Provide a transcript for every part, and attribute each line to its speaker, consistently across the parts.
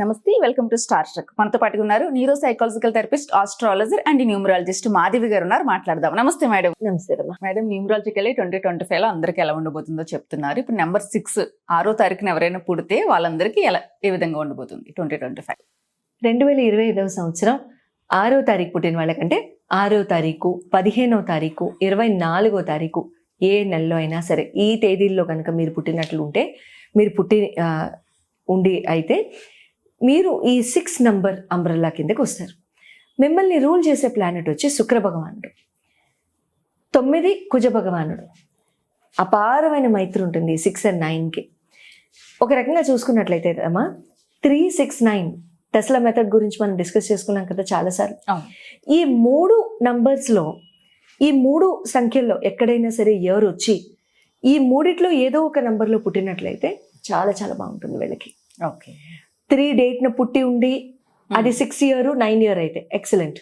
Speaker 1: నమస్తే welcome to star truck. మనతో పాటుగా ఉన్నారు neuro psychological therapist astrologer and numerologist Madhavi garu ఉన్నారు. మాట్లాడదాం. నమస్తే మేడం.
Speaker 2: నమస్తే
Speaker 1: మేడం న్యూమరాలజికల్ ట్వంటీ ట్వంటీ ఫైవ్లో అందరికి ఎలా ఉండబోతుందో చెప్తున్నారు. ఇప్పుడు నెంబర్ సిక్స్ ఆరో తారీఖున ఎవరైనా పుడితే వాళ్ళందరికీ ఎలా ఏ విధంగా ఉండబోతుంది ట్వంటీ ట్వంటీ ఫైవ్?
Speaker 2: రెండు వేల ఇరవై ఐదవ సంవత్సరం ఆరో తారీఖు పుట్టిన వాళ్ళకంటే ఆరో తారీఖు పదిహేనో తారీఖు ఇరవై నాలుగో తారీఖు ఏ నెలలో అయినా సరే ఈ తేదీల్లో కనుక మీరు పుట్టినట్లు ఉంటే మీరు పుట్టి ఉండి అయితే మీరు ఈ సిక్స్ నంబర్ అంబ్రల్లా కిందకి వస్తారు. మిమ్మల్ని రూల్ చేసే ప్లానెట్ వచ్చి శుక్ర భగవానుడు. తొమ్మిది కుజ భగవానుడు. అపారమైన మైత్రి ఉంటుంది సిక్స్ అండ్ నైన్కి ఒక రకంగా చూసుకున్నట్లయితే అమ్మా three six nine Tesla method గురించి మనం డిస్కస్ చేసుకున్నాం కదా చాలాసార్లు. ఈ మూడు నంబర్స్లో ఈ మూడు సంఖ్యల్లో ఎక్కడైనా సరే ఇయర్ వచ్చి ఈ మూడిట్లో ఏదో ఒక నంబర్లో పుట్టినట్లయితే చాలా చాలా బాగుంటుంది వీళ్ళకి.
Speaker 1: ఓకే.
Speaker 2: త్రీ డేట్న పుట్టి ఉండి అది సిక్స్ ఇయర్ నైన్ ఇయర్ అయితే. ఎక్సలెంట్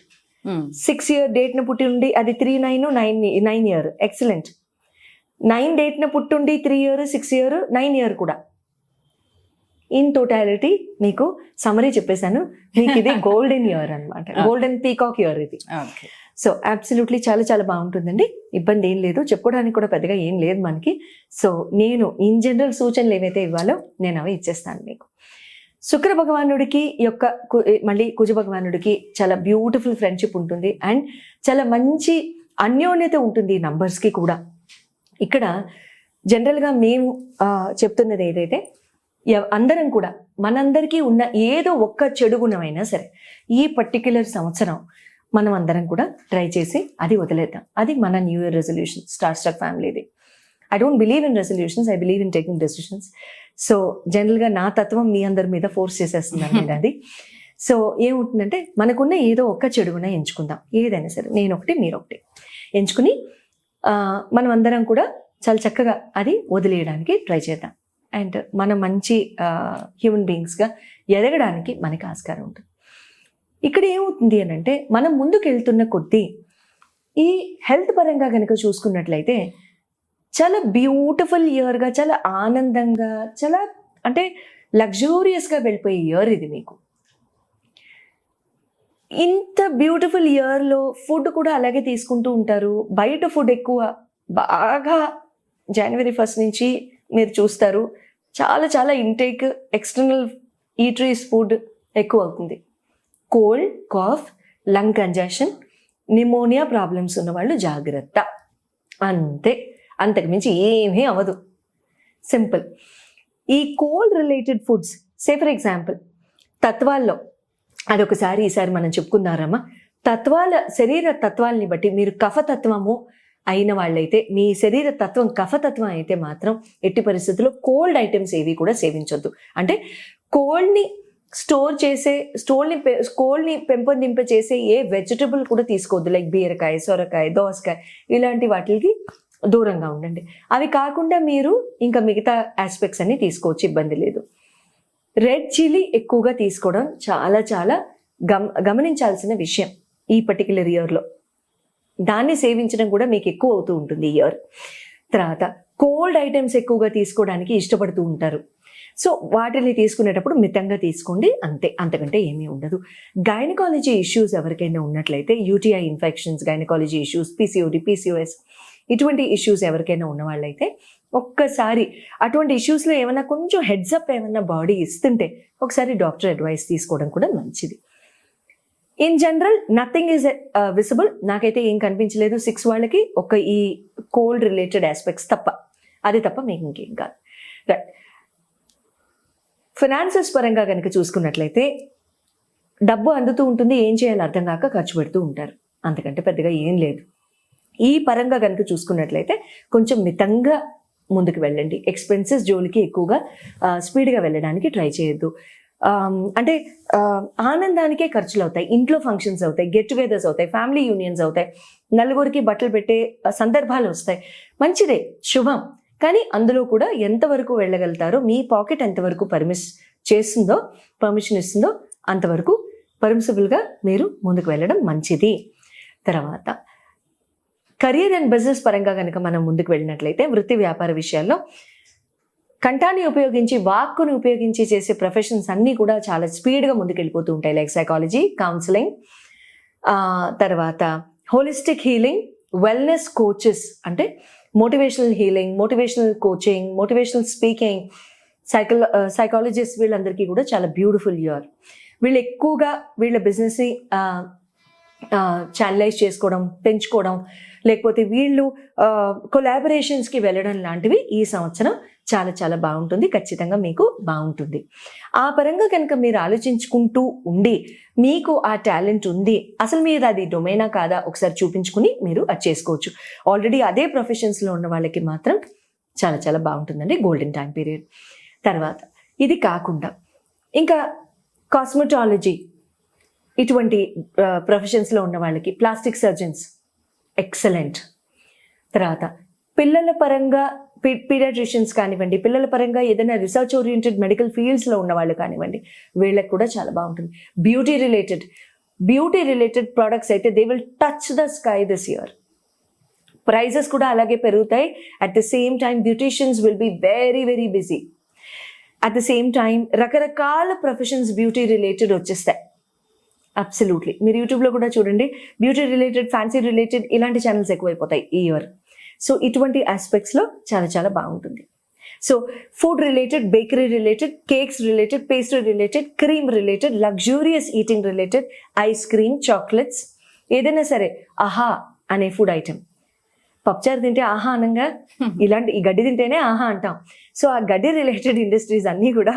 Speaker 2: సిక్స్ ఇయర్ డేట్న పుట్టి ఉండి అది three nine nine nine year. Excellent nine డేట్న పుట్టుండి three year six year nine year కూడా. ఇన్ టోటాలిటీ మీకు సమరీ చెప్పేశాను. మీకు ఇది గోల్డెన్ ఇయర్ అన్నమాట. గోల్డెన్ పీకాక్ ఇయర్ ఇది. సో అబ్సల్యూట్లీ చాలా చాలా బాగుంటుందండి. ఇబ్బంది ఏం లేదు. చెప్పుకోవడానికి కూడా పెద్దగా ఏం లేదు మనకి. సో నేను ఇన్ జనరల్ సూచనలు ఏవైతే ఇవ్వాలో నేను అవి ఇచ్చేస్తాను మీకు. శుక్ర భగవానుడికి యొక్క కు- మళ్ళీ కుజ భగవానుడికి చాలా బ్యూటిఫుల్ ఫ్రెండ్షిప్ ఉంటుంది. అండ్ చాలా మంచి అన్యోన్యత ఉంటుంది ఈ నంబర్స్కి కూడా. ఇక్కడ జనరల్గా మేము చెప్తున్నది ఏదైతే అందరం కూడా మనందరికీ ఉన్న ఏదో ఒక్క చెడు గుణమైనా సరే ఈ పర్టిక్యులర్ సంవత్సరం మనం అందరం కూడా ట్రై చేసి అది వదిలేద్దాం. అది మన new year resolution star star ఫ్యామిలీది I don't believe in resolutions I believe in taking decisions so జనరల్గా నా తత్వం మీ అందరి మీద ఫోర్స్ నేను అది సో ఏముంటుందంటే మనకున్న ఏదో ఒక్క చెడుగున ఎంచుకుందాం. ఏదైనా సరే నేను ఒకటి మీరు ఒకటి. ఎంచుకుని మనం అందరం కూడా చాలా చక్కగా అది వదిలేయడానికి ట్రై చేద్దాం. అండ్ మన మంచి హ్యూమన్ బీయింగ్స్గా ఎదగడానికి మనకి ఆస్కారం ఉంటుంది. ఇక్కడ ఏమవుతుంది అని అంటే మనం ముందుకు వెళ్తున్న కొద్దీ ఈ హెల్త్ పరంగా కనుక చూసుకున్నట్లయితే చాలా బ్యూటిఫుల్ ఇయర్గా చాలా ఆనందంగా చాలా అంటే లగ్జూరియస్గా వెళ్ళిపోయే ఇయర్ ఇది మీకు. ఇంత బ్యూటిఫుల్ ఇయర్లో ఫుడ్ కూడా అలాగే తీసుకుంటూ ఉంటారు. బయట ఫుడ్ ఎక్కువ బాగా జనవరి ఫస్ట్ నుంచి మీరు చూస్తారు. చాలా చాలా ఇంటేక్ ఎక్స్టర్నల్ ఈటరీస్ ఫుడ్ ఎక్కువ అవుతుంది. Cold cough lung congestion pneumonia problems ఉన్న వాళ్ళు జాగ్రత్త. అంతే. అంతకుమించి ఏమీ అవ్వదు. సింపుల్. ఈ cold related foods say for example తత్వాల్లో అదొకసారి ఈసారి మనం చెప్పుకుందారమ్మా తత్వాల శరీర తత్వాల్ని బట్టి మీరు కఫతత్వము అయిన వాళ్ళైతే మీ శరీర తత్వం కఫతత్వం అయితే మాత్రం ఎట్టి పరిస్థితుల్లో కోల్డ్ ఐటమ్స్ ఏవి కూడా సేవించొద్దు. అంటే కోల్డ్ని స్టోర్ చేసే స్టోర్ని కోల్డ్ని పెంపొందింప చేసే ఏ వెజిటబుల్ కూడా తీసుకోవద్దు. లైక్ బీరకాయ సొరకాయ దోసకాయ ఇలాంటి వాటికి దూరంగా ఉండండి. అవి కాకుండా మీరు ఇంకా మిగతా ఆస్పెక్ట్స్ అన్ని తీసుకోవచ్చు ఇబ్బంది లేదు. రెడ్ చిల్లీ ఎక్కువగా తీసుకోవడం చాలా చాలా గమ గమనించాల్సిన విషయం ఈ పర్టికులర్ ఇయర్లో దాన్ని సేవించడం కూడా మీకు ఎక్కువ అవుతూ ఉంటుంది ఈ ఇయర్ తర్వాత కోల్డ్ ఐటమ్స్ ఎక్కువగా తీసుకోవడానికి ఇష్టపడుతూ ఉంటారు. సో వాటిని తీసుకునేటప్పుడు మితంగా తీసుకోండి అంతే. అంతకంటే ఏమీ ఉండదు. గైనకాలజీ ఇష్యూస్ ఎవరికైనా ఉన్నట్లయితే UTI infections gynaecology issues PCOD PCOS ఇటువంటి ఇష్యూస్ ఎవరికైనా ఉన్నవాళ్ళైతే ఒక్కసారి అటువంటి ఇష్యూస్లో ఏమైనా కొంచెం హెడ్స్ అప్ ఏమైనా బాడీ ఇస్తుంటే ఒకసారి డాక్టర్ అడ్వైస్ తీసుకోవడం కూడా మంచిది. In general nothing is visible నాకైతే ఏం కనిపించలేదు. సిక్స్ వాళ్ళకి ఒక ఈ కోల్డ్ రిలేటెడ్ ఆస్పెక్ట్స్ తప్ప. అది తప్ప మీకు ఇంకేం కాదు. రైట్ ఫినాన్సెస్ పరంగా కనుక చూసుకున్నట్లయితే డబ్బు అందుతూ ఉంటుంది. ఏం చేయాలో అర్థం కాక ఖర్చు పెడుతూ ఉంటారు. అంతకంటే పెద్దగా ఏం లేదు. ఈ పరంగా కనుక చూసుకున్నట్లయితే కొంచెం మితంగా ముందుకు వెళ్ళండి. ఎక్స్పెన్సెస్ జోలికి ఎక్కువగా స్పీడ్గా వెళ్ళడానికి ట్రై చేయొద్దు. అంటే ఆనందానికే ఖర్చులు అవుతాయి. ఇంట్లో ఫంక్షన్స్ అవుతాయి గెట్ టుగెదర్స్ అవుతాయి ఫ్యామిలీ యూనియన్స్ అవుతాయి. నలుగురికి బట్టలు పెట్టే సందర్భాలు వస్తాయి. మంచిదే శుభం. కానీ అందులో కూడా ఎంతవరకు వెళ్ళగలుగుతారో మీ పాకెట్ ఎంతవరకు పర్మిస్ చేస్తుందో పర్మిషన్ ఇస్తుందో అంతవరకు పర్మిసిబుల్గా మీరు ముందుకు వెళ్ళడం మంచిది. తర్వాత కెరియర్ అండ్ బిజినెస్ పరంగా కనుక మనం ముందుకు వెళ్ళినట్లయితే వృత్తి వ్యాపార విషయాల్లో కంఠాన్ని ఉపయోగించి వాక్కుని ఉపయోగించి చేసే ప్రొఫెషన్స్ అన్నీ కూడా చాలా స్పీడ్గా ముందుకెళ్ళిపోతూ ఉంటాయి. లైక్ సైకాలజీ కౌన్సిలింగ్ తర్వాత హోలిస్టిక్ హీలింగ్ వెల్నెస్ కోచెస్ అంటే motivational healing motivational coaching motivational speaking cycle psychologist వీళ్ళందరికీ కూడా చాలా బ్యూటిఫుల్ ఇయర్ వీళ్ళు ఎక్కువగా వీళ్ళ బిజినెస్ని ఛానలైజ్ చేసుకోవడం పెంచుకోవడం లేకపోతే వీళ్ళు కొలాబరేషన్స్కి వెళ్ళడం లాంటివి ఈ సంవత్సరం చాలా చాలా బాగుంటుంది. ఖచ్చితంగా మీకు బాగుంటుంది. ఆ పరంగా కనుక మీరు ఆలోచించుకుంటూ ఉండి మీకు ఆ టాలెంట్ ఉంది అసలు మీరు అది డొమైనా కాదా ఒకసారి చూపించుకుని మీరు అది చేసుకోవచ్చు. ఆల్రెడీ అదే ప్రొఫెషన్స్లో ఉన్న వాళ్ళకి మాత్రం చాలా చాలా బాగుంటుందండి గోల్డెన్ టైం పీరియడ్ తర్వాత ఇది కాకుండా ఇంకా కాస్మెటాలజీ ఇటువంటి ప్రొఫెషన్స్లో ఉన్న వాళ్ళకి ప్లాస్టిక్ సర్జన్స్ ఎక్సలెంట్ తర్వాత పిల్లల పరంగా పీడియాట్రిషియన్స్ కానివ్వండి పిల్లల పరంగా ఏదైనా రీసెర్చ్ ఓరియంటెడ్ మెడికల్ ఫీల్డ్స్లో ఉన్న వాళ్ళు కానివ్వండి వీళ్ళకి కూడా చాలా బాగుంటుంది. Beauty related beauty related products అయితే they will touch the sky this year prices కూడా అలాగే పెరుగుతాయి. At the same time beauticians will be very very busy at the same time రకరకాల ప్రొఫెషన్స్ బ్యూటీ రిలేటెడ్ వచ్చేస్తాయి. అబ్సల్యూట్లీ మీరు యూట్యూబ్లో కూడా చూడండి. బ్యూటీ రిలేటెడ్ ఫ్యాన్సీ రిలేటెడ్ ఇలాంటి ఛానల్స్ ఎక్కువైపోతాయి ఈ ఇయర్ సో ఇటువంటి ఆస్పెక్ట్స్లో చాలా చాలా బాగుంటుంది. So food related bakery related cakes related pastry related cream related luxurious eating related ice cream chocolates ఏదైనా సరే ఆహా అనే ఫుడ్ ఐటెం పప్చారు తింటే ఆహా అనంగా ఇలాంటి ఈ గడ్డి తింటేనే ఆహా అంటాం. సో ఆ గడ్డి రిలేటెడ్ ఇండస్ట్రీస్ అన్నీ కూడా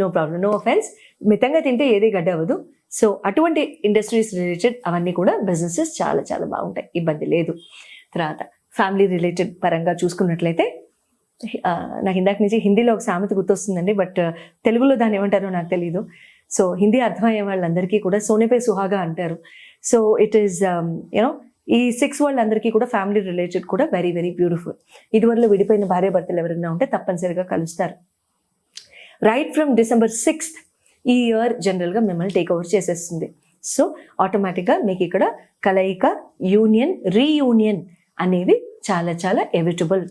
Speaker 2: నో ప్రాబ్లం నో అఫెన్స్ మితంగా తింటే ఏది గడ్డి అవ్వదు. సో అటువంటి ఇండస్ట్రీస్ రిలేటెడ్ అవన్నీ కూడా బిజినెసెస్ చాలా చాలా బాగుంటాయి. ఇబ్బంది లేదు. తర్వాత ఫ్యామిలీ రిలేటెడ్ పరంగా చూసుకున్నట్లయితే నాకు ఇందాక నుంచి హిందీలో ఒక సామెత గుర్తొస్తుందండి బట్ తెలుగులో దాన్ని ఏమంటారో నాకు తెలియదు సో హిందీ అర్థమయ్యే వాళ్ళందరికీ కూడా సోనేపే సుహాగా అంటారు. So it is you know six వాళ్ళందరికీ కూడా ఫ్యామిలీ రిలేటెడ్ కూడా వెరీ వెరీ బ్యూటిఫుల్ ఇదివరలో విడిపోయిన భార్యాభర్తలు ఎవరైనా ఉంటే తప్పనిసరిగా కలుస్తారు. రైట్ ఫ్రమ్ డిసెంబర్ సిక్స్త్ ఈ ఇయర్ జనరల్గా మిమ్మల్ని టేక్ ఓవర్ చేసేస్తుంది. సో ఆటోమేటిక్గా మీకు ఇక్కడ కలయిక యూనియన్ రీయూనియన్ అనేవి చాలా చాలా ఎవిటబుల్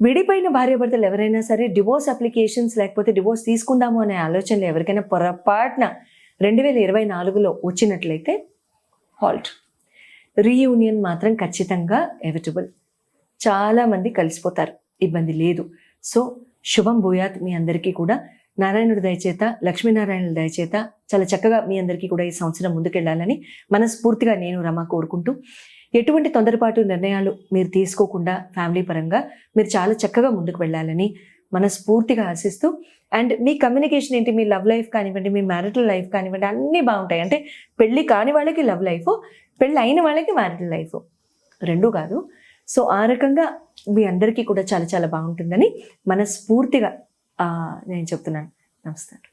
Speaker 2: విడిపోయిన భార్యాభర్తలు ఎవరైనా సరే డివోర్స్ అప్లికేషన్స్ లేకపోతే డివోర్స్ తీసుకుందాము అనే ఆలోచనలు ఎవరికైనా పొరపాటున రెండు వేల ఇరవై నాలుగులో వచ్చినట్లయితే హాల్ట్ రీయూనియన్ మాత్రం ఖచ్చితంగా ఎవిటబుల్ చాలామంది కలిసిపోతారు. ఇబ్బంది లేదు. సో శుభం భూయాత్ మీ అందరికీ కూడా నారాయణుడి దయచేత లక్ష్మీనారాయణుడి దయచేత చాలా చక్కగా మీ అందరికీ కూడా ఈ సంవత్సరం ముందుకెళ్ళాలని మనస్ఫూర్తిగా నేను రమ కోరుకుంటూ ఎటువంటి తొందరపాటు నిర్ణయాలు మీరు తీసుకోకుండా ఫ్యామిలీ పరంగా మీరు చాలా చక్కగా ముందుకు వెళ్ళాలని మనస్ఫూర్తిగా ఆశిస్తూ అండ్ మీ కమ్యూనికేషన్ ఏంటి? మీ లవ్ లైఫ్ కానివ్వండి మీ మ్యారిటల్ లైఫ్ కానివ్వండి అన్నీ బాగుంటాయి. అంటే పెళ్ళి కాని వాళ్ళకి లవ్ లైఫ్ పెళ్ళి అయిన వాళ్ళకి మ్యారిటల్ లైఫ్ రెండూ కాదు. సో ఆ రకంగా మీ అందరికీ కూడా చాలా చాలా బాగుంటుందని మనస్ఫూర్తిగా ఆ, నేను చెప్తున్నాను నమస్కారం